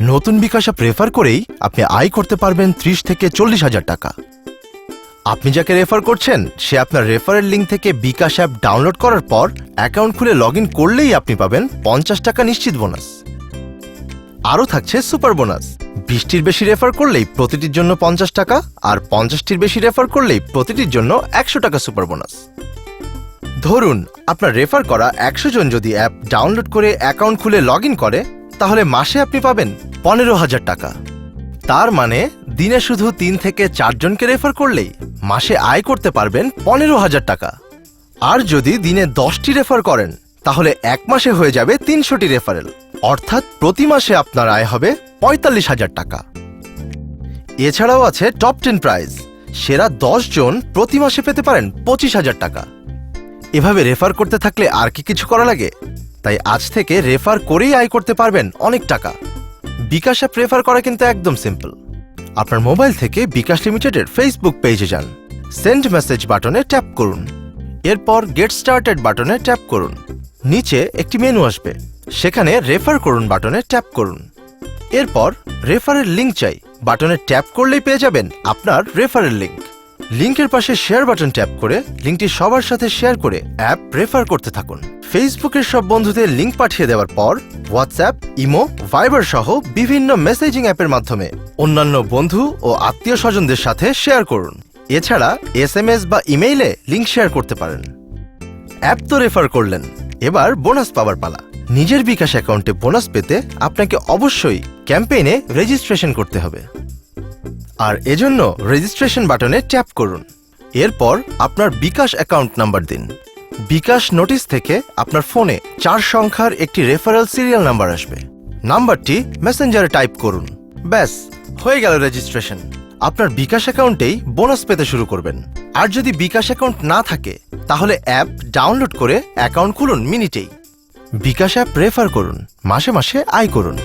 নতুন বিকাশ app refer করেই আপনি আয় করতে পারবেন ত্রিশ থেকে চল্লিশ হাজার টাকা। আপনি যাকে রেফার করছেন, সে আপনার রেফারের লিঙ্ক থেকে বিকাশ অ্যাপ ডাউনলোড করার পর অ্যাকাউন্ট খুলে লগ করলেই আপনি পাবেন পঞ্চাশ টাকা নিশ্চিত বোনাস আরও থাকছে সুপার বোনাস বিশটির বেশি রেফার করলেই প্রতিটির জন্য পঞ্চাশ টাকা আর পঞ্চাশটির বেশি রেফার করলেই প্রতিটির জন্য একশো টাকা সুপার বোনাস ধরুন, আপনার রেফার করা একশো জন যদি অ্যাপ ডাউনলোড করে অ্যাকাউন্ট খুলে লগ করে তাহলে মাসে আপনি পাবেন পনেরো হাজার টাকা। তার মানে দিনে শুধু তিন থেকে চারজনকে রেফার করলেই মাসে আয় করতে পারবেন পনেরো হাজার টাকা। আর যদি দিনে দশটি রেফার করেন, তাহলে এক মাসে হয়ে যাবে তিনশোটি রেফারেল অর্থাৎ প্রতি মাসে আপনার আয় হবে পঁয়তাল্লিশ হাজার টাকা। এছাড়াও আছে টপ টেন প্রাইজ সেরা দশ জন প্রতি মাসে পেতে পারেন পঁচিশ হাজার টাকা। এভাবে রেফার করতে থাকলে আর কি কিছু করা লাগে? তাই আজ থেকে রেফার করেই আয় করতে পারবেন অনেক টাকা। বিকাশ অ্যাপ রেফার করা কিন্তু একদম সিম্পল আপনার মোবাইল থেকে বিকাশ লিমিটেডের ফেসবুক পেজে যান। সেন্ড মেসেজ বাটনে ট্যাপ করুন। এরপর গেট স্টার্টেড বাটনে ট্যাপ করুন। নিচে একটি মেনু আসবে। সেখানে রেফার করুন বাটনে ট্যাপ করুন। এরপর রেফারের লিঙ্ক চাই। বাটনে ট্যাপ করলেই পেয়ে যাবেন আপনার রেফারের লিঙ্ক লিঙ্কের পাশে শেয়ার বাটন ট্যাপ করে লিঙ্কটি সবার সাথে শেয়ার করে অ্যাপ রেফার করতে থাকুন। ফেসবুকের সব বন্ধুদের লিঙ্ক পাঠিয়ে দেওয়ার পর হোয়াটসঅ্যাপ ইমো ভাইবার সহ বিভিন্ন মেসেজিং অ্যাপের মাধ্যমে অন্যান্য বন্ধু ও আত্মীয় স্বজনদের সাথে শেয়ার করুন। এছাড়া এস এম এস বা ইমেইলে লিঙ্ক শেয়ার করতে পারেন। অ্যাপ তো রেফার করলেন। এবার বোনাস পাওয়ার পালা। নিজের বিকাশ অ্যাকাউন্টে বোনাস পেতে আপনাকে অবশ্যই ক্যাম্পেইনে রেজিস্ট্রেশন করতে হবে। আর এজন্য রেজিস্ট্রেশন বাটনে ট্যাপ করুন। এরপর আপনার বিকাশ অ্যাকাউন্ট নাম্বার দিন। বিকাশ নোটিশ থেকে আপনার ফোনে চার সংখ্যার একটি রেফারেল সিরিয়াল নাম্বার আসবে। নাম্বারটি মেসেঞ্জারে টাইপ করুন। ব্যাস, হয়ে গেল রেজিস্ট্রেশন আপনার বিকাশ অ্যাকাউন্টেই বোনাস পেতে শুরু করবেন। আর যদি বিকাশ অ্যাকাউন্ট না থাকে, তাহলে অ্যাপ ডাউনলোড করে অ্যাকাউন্ট খুলুন মিনিটেই। বিকাশ অ্যাপ রেফার করুন, মাসে মাসে আয় করুন।